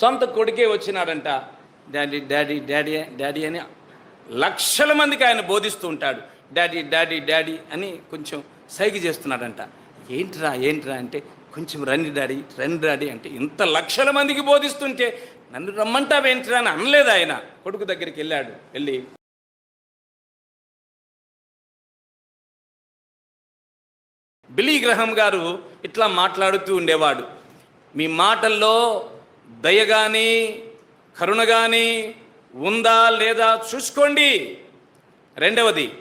సొంత కొడుకే వచ్చినాడంట. డాడీ డాడీ డాడీ డాడీ అని లక్షల మందికి ఆయన బోధిస్తూ ఉంటాడు. డాడీ డాడీ డాడీ అని కొంచెం సైగ చేస్తున్నాడంట. ఏంట్రా ఏంట్రా అంటే కొంచెం రండి డాడీ రండి డాడీ అంటే ఇంత లక్షల మందికి బోధిస్తుంటే నన్ను రమ్మంటావేంట్రా అని అనలేదు ఆయన. కొడుకు దగ్గరికి వెళ్ళాడు వెళ్ళి బిలీ గ్రహం గారు ఇట్లా మాట్లాడుతూ ఉండేవాడు. మీ మాటల్లో దయ కానీ కరుణ కానీ ఉందా లేదా చూసుకోండి. రెండవది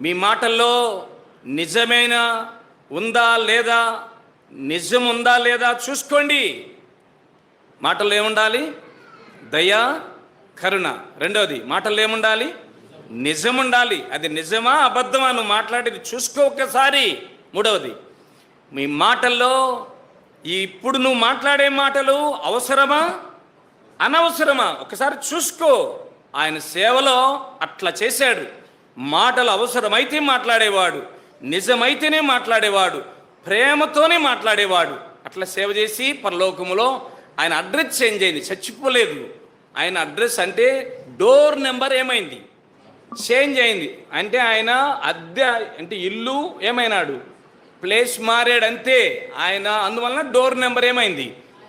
మీ మాటల్లో నిజమైన ఉందా లేదా నిజం ఉందా లేదా చూసుకోండి. మాటల్లో ఏముండాలి? దయ కరుణ. రెండవది మాటల్లో ఏముండాలి? నిజం ఉండాలి అది నిజమా అబద్ధమా? నువ్వు మాట్లాడేది చూసుకో ఒక్కసారి. మూడవది మీ మాటల్లో ఇప్పుడు నువ్వు మాట్లాడే మాటలు అవసరమా? అనవసరమా? ఒకసారి చూసుకో. ఆయన సేవలో అట్లా చేశాడు. మాటలు అవసరమైతే మాట్లాడేవాడు. నిజమైతేనే మాట్లాడేవాడు. ప్రేమతోనే మాట్లాడేవాడు. అట్లా సేవ చేసి పరలోకములో ఆయన అడ్రస్ చేంజ్ అయింది. చచ్చిపోలేదు. ఆయన అడ్రస్ అంటే డోర్ నెంబర్ ఏమైంది? చేంజ్ అయింది. అంటే ఆయన అద్దె అంటే ఇల్లు ఏమైనాడు? ప్లేస్ మారాడంతే ఆయన అందువలన డోర్ నెంబర్ ఏమైంది?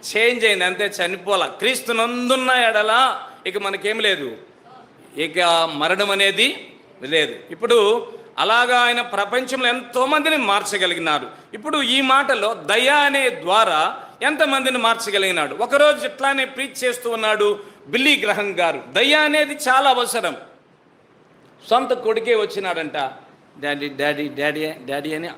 చేంజ్ అయింది. అంతే చనిపోలా. క్రీస్తు నందున్న ఎడలా ఇక మనకేం లేదు. ఇక మరణం అనేది లేదు. ఇప్పుడు అలాగా ఆయన ప్రపంచంలో ఎంతోమందిని మార్చగలిగినారు ఇప్పుడు ఈ మాటలో దయ అనే ద్వారా ఎంతమందిని మార్చగలిగినాడు? ఒకరోజు ఇట్లానే ప్రీచ్ చేస్తూ ఉన్నాడు బిల్లీ గ్రహం గారు. దయ అనేది చాలా అవసరం. సొంత కొడుకే వచ్చినాడంట. డాడీ డాడీ డాడీ డాడీ అని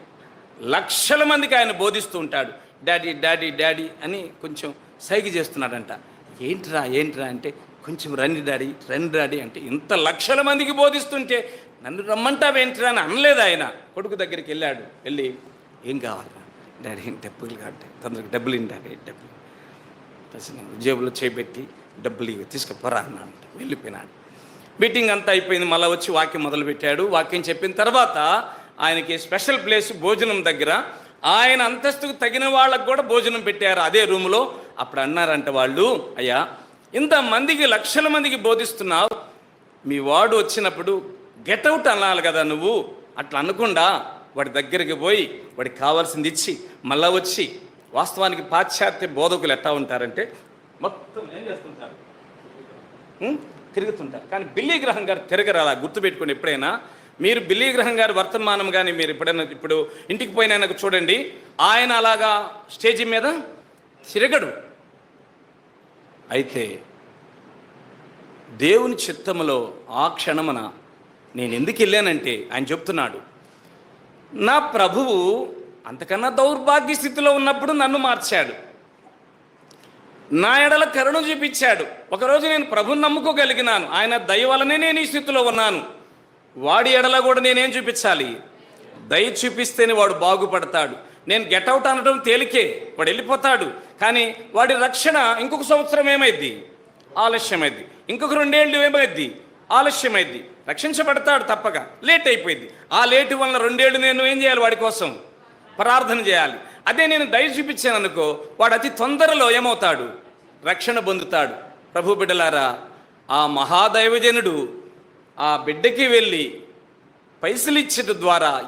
లక్షల మందికి ఆయన బోధిస్తూ ఉంటాడు. డాడీ డాడీ డాడీ అని కొంచెం సైగ చేస్తున్నాడంట. ఏంట్రా ఏంట్రా? అంటే కొంచెం రండి డాడీ రండి డాడీ అంటే ఇంత లక్షల మందికి బోధిస్తుంటే నన్ను రమ్మంటావేంట్రా? అని అనలేదు ఆయన. కొడుకు దగ్గరికి వెళ్ళాడు. వెళ్ళి ఏం కావాలరా? డాడీ డబ్బులు కాబట్టి తొందరగా డబ్బులు ఇన్ డాడీ డబ్బులు. అసలు జేబులో చేపెట్టి డబ్బులు ఇవి తీసుకుపోరా అన్నాడు వెళ్ళిపోయినాడు. మీటింగ్ అంతా అయిపోయింది. మళ్ళీ వచ్చి వాక్యం మొదలుపెట్టాడు. వాక్యం చెప్పిన తర్వాత ఆయనకి స్పెషల్ ప్లేస్ భోజనం దగ్గర. ఆయన అంతస్తుకు తగిన వాళ్ళకు కూడా భోజనం పెట్టారు అదే రూమ్లో అప్పుడు అన్నారంట వాళ్ళు అయ్యా ఇంతమందికి లక్షల మందికి బోధిస్తున్నావు. మీ వాడు వచ్చినప్పుడు గెటౌట్ అనాలి కదా నువ్వు. అట్లా అనకుండా వాడి దగ్గరికి పోయి వాడికి కావాల్సింది ఇచ్చి మళ్ళా వచ్చి వాస్తవానికి పాశ్చాత్య బోధకులు ఎట్లా ఉంటారంటే మొత్తం ఏం చేస్తుంటారు? తిరుగుతుంటారు. కానీ బిల్లీ గ్రహం గారు తిరగరాలా గుర్తుపెట్టుకుని ఎప్పుడైనా. మీరు బిల్లీ గ్రహం గారి వర్తమానం కానీ మీరు ఎప్పుడైనా ఇప్పుడు ఇంటికి పోయినా చూడండి ఆయన అలాగా స్టేజి మీద తిరగడు. అయితే దేవుని చిత్తములో ఆ క్షణమున నేను ఎందుకు వెళ్ళానంటే ఆయన చెప్తున్నాడు నా ప్రభువు అంతకన్నా దౌర్భాగ్య స్థితిలో ఉన్నప్పుడు నన్ను మార్చాడు. నా ఎడల కరుణ చూపించాడు. ఒకరోజు నేను ప్రభుని నమ్ముకోగలిగినాను. ఆయన దయ వలనే నేను ఈ స్థితిలో ఉన్నాను. వాడి ఎడల కూడా నేనేం చూపించాలి? దయ చూపిస్తేనే వాడు బాగుపడతాడు. నేను గెట్అవుట్ అనడం తేలికే వాడు వెళ్ళిపోతాడు. కానీ వాడి రక్షణ ఇంకొక సంవత్సరం ఏమైద్ది? ఆలస్యమైద్ది. ఇంకొక రెండేళ్ళు ఏమైద్ది? ఆలస్యమైద్ది. రక్షించబడతాడు తప్పక. లేట్ అయిపోయింది. ఆ లేటు వలన రెండేళ్ళు నేను ఏం చేయాలి వాడి కోసం? ప్రార్థన చేయాలి. అదే నేను దయ చూపించాను అనుకో వాడు అతి తొందరలో ఏమవుతాడు? రక్షణ పొందుతాడు. ప్రభు బిడ్డలారా ఆ మహాదైవజనుడు ఆ బిడ్డకి వెళ్ళి పైసలు ఇచ్చట ద్వారా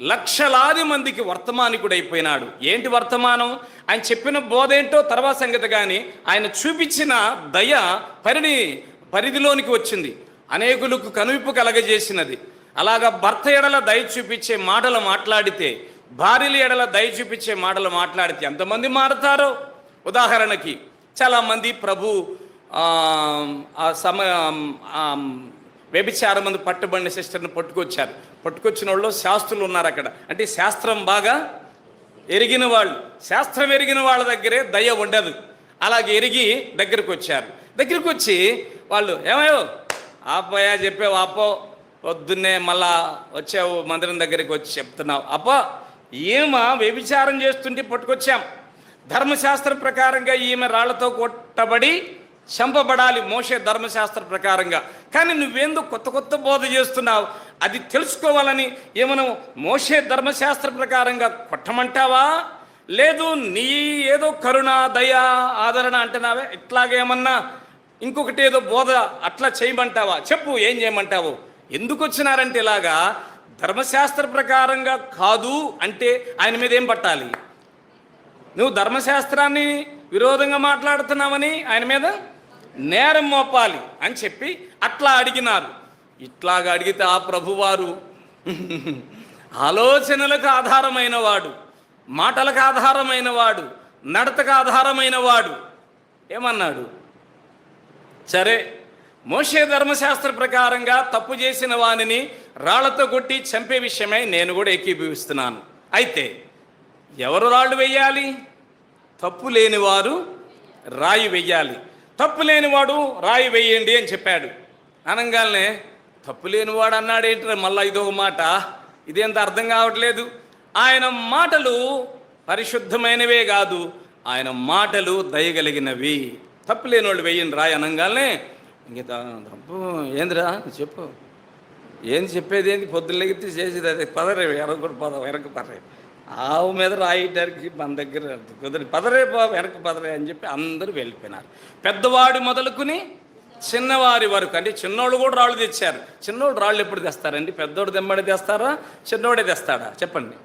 లక్షలాది మందికి వర్తమానికుడైపోయినాడు. ఏంటి వర్తమానం? ఆయన చెప్పిన బోధ ఏంటో తర్వాత సంగతి కానీ ఆయన చూపించిన దయ పరిణి పరిధిలోనికి వచ్చింది. అనేకులకు కనువిప్పు కలగజేసినది. అలాగా భర్త ఎడల దయ చూపించే మాటలు మాట్లాడితే భార్యల ఎడల దయ చూపించే మాటలు మాట్లాడితే ఎంతమంది మారుతారో? ఉదాహరణకి చాలామంది ప్రభు సమ వ్యభిచారం మంది పట్టుబడిన సిస్టర్ని పట్టుకొచ్చారు. పట్టుకొచ్చిన వాళ్ళు శాస్త్రులు ఉన్నారు అక్కడ. అంటే శాస్త్రం బాగా ఎరిగిన వాళ్ళు. శాస్త్రం ఎరిగిన వాళ్ళ దగ్గరే దయ ఉండదు. అలాగే ఎరిగి దగ్గరికి వచ్చారు దగ్గరికి వచ్చి వాళ్ళు ఏమయ్యో? ఆపోయా చెప్పావు ఆపో పొద్దున్నే మళ్ళా వచ్చావు మందిరం దగ్గరికి వచ్చి చెప్తున్నావు. అప్పో ఈమె వ్యభిచారం చేస్తుంటే పట్టుకొచ్చాం. ధర్మశాస్త్ర ప్రకారంగా ఈమె రాళ్ళతో కొట్టబడి చంపబడాలి మోసే ధర్మశాస్త్ర ప్రకారంగా. కానీ నువ్వేందుకు కొత్త కొత్త బోధ చేస్తున్నావు. అది తెలుసుకోవాలని ఏమను మోసే ధర్మశాస్త్ర ప్రకారంగా కొట్టమంటావా? లేదు నీ ఏదో కరుణ దయ ఆదరణ అంటున్నావే. ఇట్లాగేమన్నా ఇంకొకటి ఏదో బోధ అట్లా చేయమంటావా? చెప్పు ఏం చేయమంటావు? ఎందుకు వచ్చినారంటే ఇలాగా ధర్మశాస్త్ర ప్రకారంగా కాదు అంటే ఆయన మీద ఏం పట్టాలి? నువ్వు ధర్మశాస్త్రాన్ని విరోధంగా మాట్లాడుతున్నావని ఆయన మీద నేరం మోపాలి అని చెప్పి అట్లా అడిగినారు. ఇట్లాగా అడిగితే ఆ ప్రభువారు ఆలోచనలకు ఆధారమైన వాడు మాటలకు ఆధారమైన వాడు నడతకు ఆధారమైన వాడు. ఏమన్నాడు? సరే మోషే ధర్మశాస్త్ర ప్రకారంగా తప్పు చేసిన వానిని రాళ్ళతో కొట్టి చంపే విషయమై నేను కూడా ఏకీభవిస్తున్నాను. అయితే ఎవరు రాళ్ళు వెయ్యాలి? తప్పు లేనివారు రాయి వెయ్యాలి. తప్పు లేనివాడు రాయి వేయండి అని చెప్పాడు. అనగానే తప్పు లేనివాడు అన్నాడేంటి మళ్ళా ఇదొక మాట? ఇదేంత అర్థం కావట్లేదు? ఆయన మాటలు పరిశుద్ధమైనవే కాదు ఆయన మాటలు దయగలిగినవి. తప్పు లేని వాళ్ళు వెయ్యండి రాయి అనగానే ఇంక తప్పు ఏందిరా చెప్పు. ఏం చెప్పేది ఏంది? పొద్దున్న లెగితే చేసేది అదే. పదరే ఎరగొడు పద ఎరగ పదరే ఆవు మీద రాయటానికి మన దగ్గర కుదిరి పదరే పో వెనక్కి పదరే అని చెప్పి అందరూ వెళ్ళిపోయినారు. పెద్దవాడు మొదలుకుని చిన్నవారి వరకు అంటే చిన్నోళ్ళు కూడా రాళ్ళు తెచ్చారు. చిన్నోడు రాళ్ళు ఎప్పుడు తెస్తారండి? పెద్దోడు దెమ్మడి తెస్తారా? చిన్నోడే తెస్తాడా? చెప్పండి.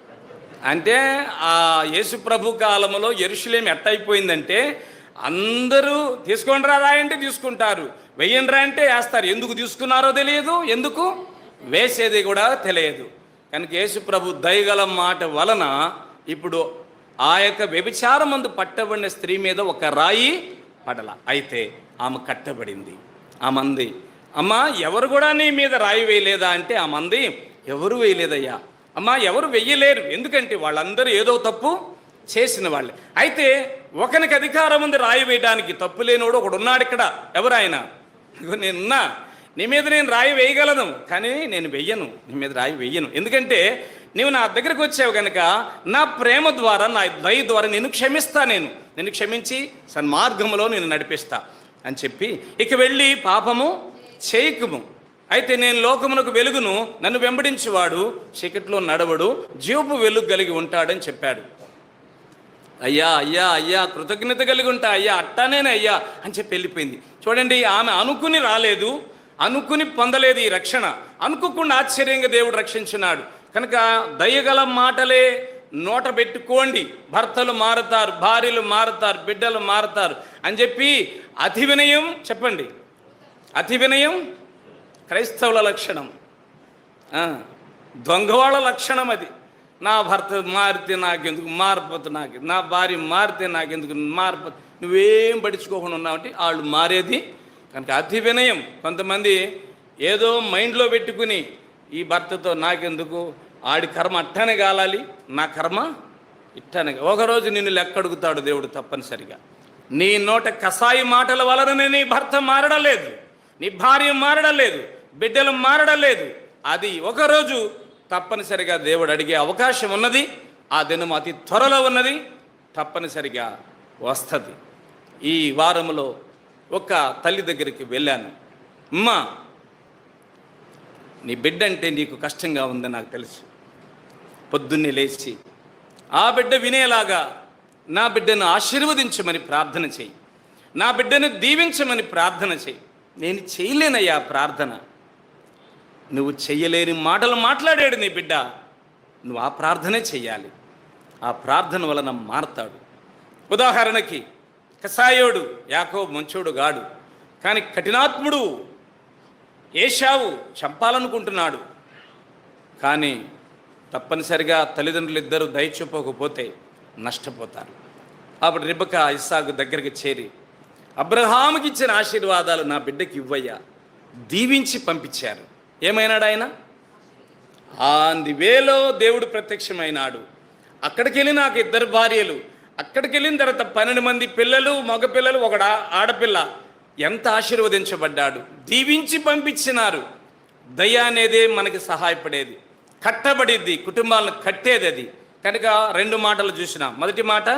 అంటే ఆ యేసు ప్రభు కాలంలో ఎరుషులేం ఎట్టయిపోయిందంటే అందరూ తీసుకోండి రా అంటే తీసుకుంటారు. వెయ్యండి రా అంటే వేస్తారు. ఎందుకు తీసుకున్నారో తెలియదు. ఎందుకు? వేసేది కూడా తెలియదు. కనుక యేసుప్రభు దయగల మాట వలన ఇప్పుడు ఆ యొక్క వ్యభిచారమందు పట్టబడిన స్త్రీ మీద ఒక రాయి పడల. అయితే ఆమె కట్టబడింది. ఆ మంది అమ్మా ఎవరు కూడా నీ మీద రాయి వేయలేదా? అంటే ఆ మంది ఎవరు వేయలేదయ్యా. అమ్మా ఎవరు వెయ్యలేరు ఎందుకంటే వాళ్ళందరూ ఏదో తప్పు చేసిన వాళ్ళే. అయితే ఒకనికి అధికారం ఉంది రాయి వేయడానికి తప్పు లేనివాడు ఒకడు ఉన్నాడు ఇక్కడ. ఎవరు ఆయన? నేనున్నా. నీ మీద నేను రాయి వేయగలను కానీ నేను వెయ్యను. నీ మీద రాయి వెయ్యను ఎందుకంటే నువ్వు నా దగ్గరకు వచ్చావు కనుక నా ప్రేమ ద్వారా నా దయ ద్వారా నేను క్షమిస్తా నేను. నేను క్షమించి సన్మార్గములో నేను నడిపిస్తా అని చెప్పి ఇక వెళ్ళి పాపము చేయకుము. అయితే నేను లోకమునకు వెలుగును నన్ను వెంబడించేవాడు చీకట్లో నడవడు జీవపు వెలుగు కలిగి ఉంటాడని చెప్పాడు. అయ్యా అయ్యా అయ్యా కృతజ్ఞత కలిగి ఉంటా అయ్యా అట్టానేనే అయ్యా అని చెప్పి వెళ్ళిపోయింది. చూడండి ఆమె అనుకుని రాలేదు. అనుకుని పొందలేదు ఈ రక్షణ. అనుకోకుండా ఆశ్చర్యంగా దేవుడు రక్షించినాడు. కనుక దయగల మాటలే నోట పెట్టుకోండి. భర్తలు మారుతారు భార్యలు మారుతారు బిడ్డలు మారుతారు అని చెప్పి అతి వినయం చెప్పండి. అతి వినయం క్రైస్తవుల లక్షణం. దొంగవాళ్ళ లక్షణం అది. నా భర్త మారితే నాకెందుకు మారిపోతే నాకు నా భార్య మారితే నాకెందుకు మారిపోతే నువ్వేం పట్టించుకోకుండా ఉన్నావంటే వాళ్ళు మారేది కనుక అతి వినయం కొంతమంది ఏదో మైండ్లో పెట్టుకుని ఈ భర్తతో నాకెందుకు? ఆడి కర్మ అట్టానే కాలాలి నా కర్మ ఇట్టనే ఒకరోజు నిన్ను లెక్కడుగుతాడు దేవుడు తప్పనిసరిగా. నీ నోట కసాయి మాటల వలననే నీ భర్త మారడం లేదు నీ భార్య మారడం లేదు బిడ్డలు మారడం లేదు అది ఒకరోజు తప్పనిసరిగా దేవుడు అడిగే అవకాశం ఉన్నది. ఆ దినం అతి త్వరలో ఉన్నది. తప్పనిసరిగా వస్తుంది. ఈ వారంలో ఒక తల్లి దగ్గరికి వెళ్ళాను. అమ్మా నీ బిడ్డ అంటే నీకు కష్టంగా ఉందని నాకు తెలుసు. పొద్దున్నే లేచి ఆ బిడ్డ వినేలాగా నా బిడ్డను ఆశీర్వదించమని ప్రార్థన చేయి. నా బిడ్డను దీవించమని ప్రార్థన చేయి. నేను చేయలేనయ్యా ప్రార్థన. నువ్వు చెయ్యలేని మాటలు మాట్లాడాడు నీ బిడ్డ. నువ్వు ఆ ప్రార్థనే చెయ్యాలి. ఆ ప్రార్థన వలన మారతాడు. ఉదాహరణకి కసాయోడు యాకో మంచోడు గాడు. కానీ కఠినాత్ముడు ఏషావు చంపాలనుకుంటున్నాడు. కానీ తప్పనిసరిగా తల్లిదండ్రులు ఇద్దరు దయ చూపకపోతే నష్టపోతారు. అప్పుడు రిబక ఇస్సాకు దగ్గరికి చేరి అబ్రహాముకి ఇచ్చిన ఆశీర్వాదాలు నా బిడ్డకి ఇవ్వయ్యా. దీవించి పంపించారు. ఏమైనాడు ఆయన? ఆన్ ది వేలో దేవుడు ప్రత్యక్షమైనాడు. అక్కడికి వెళ్ళి నాకు ఇద్దరు భార్యలు అక్కడికి వెళ్ళిన తర్వాత పన్నెండు మంది పిల్లలు మగపిల్లలు ఒకడ ఆడపిల్ల ఎంత ఆశీర్వదించబడ్డాడు? దీవించి పంపించినారు. దయ అనేదే మనకి సహాయపడేది. కట్టబడిద్ది కుటుంబాలను కట్టేది అది. కనుక రెండు మాటలు చూసినాం. మొదటి మాట